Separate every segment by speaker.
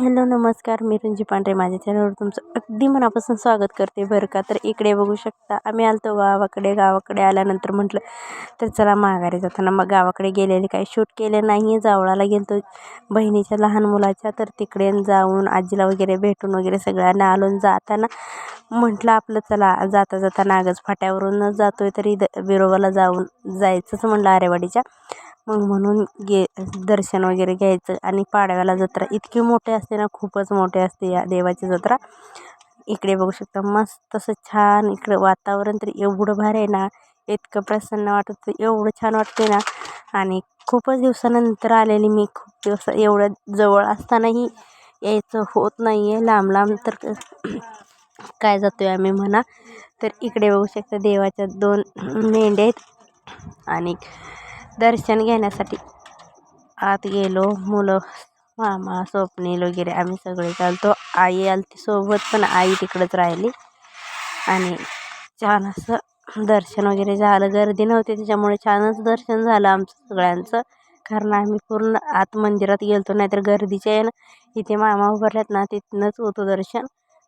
Speaker 1: Hello नमस्कार. मी रुंजी पांढरे. माझ्या चॅनलवर तुमचं अगदी मनापासून स्वागत करते. बरं का? तर इकडे बघू शकता आम्ही आलतो गावाकडे. गावाकडे आल्यानंतर म्हटलं तर चला माघारी जाताना. मग गावाकडे गेलेले काय शूट केले नाही आहे जावळाला गेलतो बहिणीच्या लहान मुलाच्या. तर तिकडे जाऊन आजीला वगैरे भेटून वगैरे सगळ्यांना आलून जाताना म्हटलं आपलं चला जाता जाता नागज फाट्यावरून जातो आहे तर द बिरोबाला जाऊन जायचंच म्हटलं आरेवाडीच्या. मग म्हणून गे दर्शन वगैरे घ्यायचं. आणि पाडव्याला जत्रा इतकी मोठी असते ना खूपच मोठी असते या देवाची जत्रा. इकडे बघू शकता मस्त तसं छान इकडं वातावरण तर एवढं भारी आहे ना इतकं प्रसन्न वाटत एवढं छान वाटते ना. आणि खूपच दिवसानंतर आलेली मी खूप दिवस एवढं जवळ असतानाही यायचं होत नाही आहे लांब लांब तर काय जातो आहे आम्ही म्हणा. तर इकडे बघू शकता देवाच्या दोन मेंढे आहेत. आणि दर्शन घेण्यासाठी. आत गेलो मुलं मामा स्वप्नील वगैरे आम्ही सगळे चालतो. आई आली सोबत पण आई तिकडंच राहिली. आणि छान असं दर्शन वगैरे झालं. गर्दी नव्हती त्याच्यामुळे छानच दर्शन झालं आमचं सगळ्यांचं. कारण आम्ही पूर्ण आत मंदिरात गेलतो नाहीतर गर्दीच्या आहे ना इथे मामा उभारल्यात ना तिथनंच होतो दर्शन.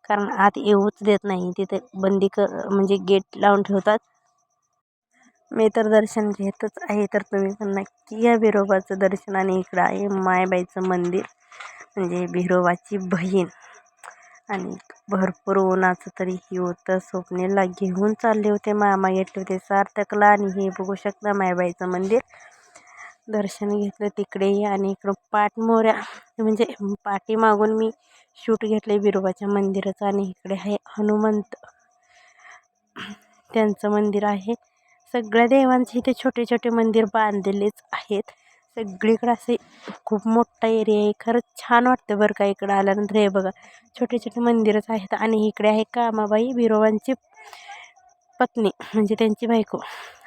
Speaker 1: कारण आत येऊच देत नाही. तिथे बंदी क म्हणजे गेट लावून ठेवतात. मी तर दर्शन घेतच आहे तर तुम्ही पण नक्की या बिरोबाचं दर्शन. आणि इकडं आहे मायबाईचं मंदिर म्हणजे बिरोबाची बहीण. आणि भरपूर उन्हाचं तरीही होतं स्वप्नेला घेऊन चालले होते मामा घेतले होते सार्थकला. आणि हे बघू शकता मायबाईचं मंदिर. दर्शन घेतलं तिकडेही आणि इकडं पाठमोऱ्या म्हणजे पाठीमागून मी शूट घेतले बिरोबाच्या मंदिराचं. आणि इकडे आहे हनुमंत. त्यांचं मंदिर आहे. सगळ्या देवांचे इथे छोटे छोटे मंदिर बांधलेलेच आहेत. सगळीकडं असे खूप मोठा एरिया आहे. खरंच छान वाटतं बरं का इकडं आल्यानंतर. हे बघा छोटे छोटे मंदिरच आहेत आणि इकडे आहे कामाबाई बिरोबांची पत्नी म्हणजे त्यांची बायको.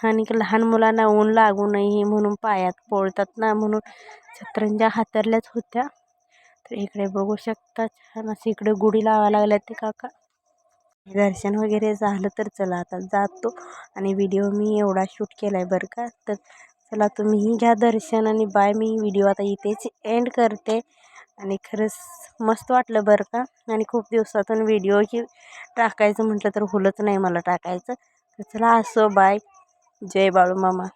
Speaker 1: आणि लहान मुलांना ऊन लागू नये म्हणून पायात पोळतात ना म्हणून छत्रंजा हातरल्याच होत्या. तर इकडे बघू शकता छान असं इकडे गुढी लावायला लागल्या ते काका. दर्शन वगैरे झालं तर चला आता जातो. आणि व्हिडिओ मी एवढा शूट केला आहे बरं का. तर चला तुम्हीही घ्या दर्शन आणि बाय मी व्हिडिओ आता इथेच एंड करते. आणि खरंच मस्त वाटलं बरं का. आणि खूप दिवसातून व्हिडिओही टाकायचं म्हटलं तर हुलत नाही मला टाकायचं. तर चला असो बाय जय बाळू मामा.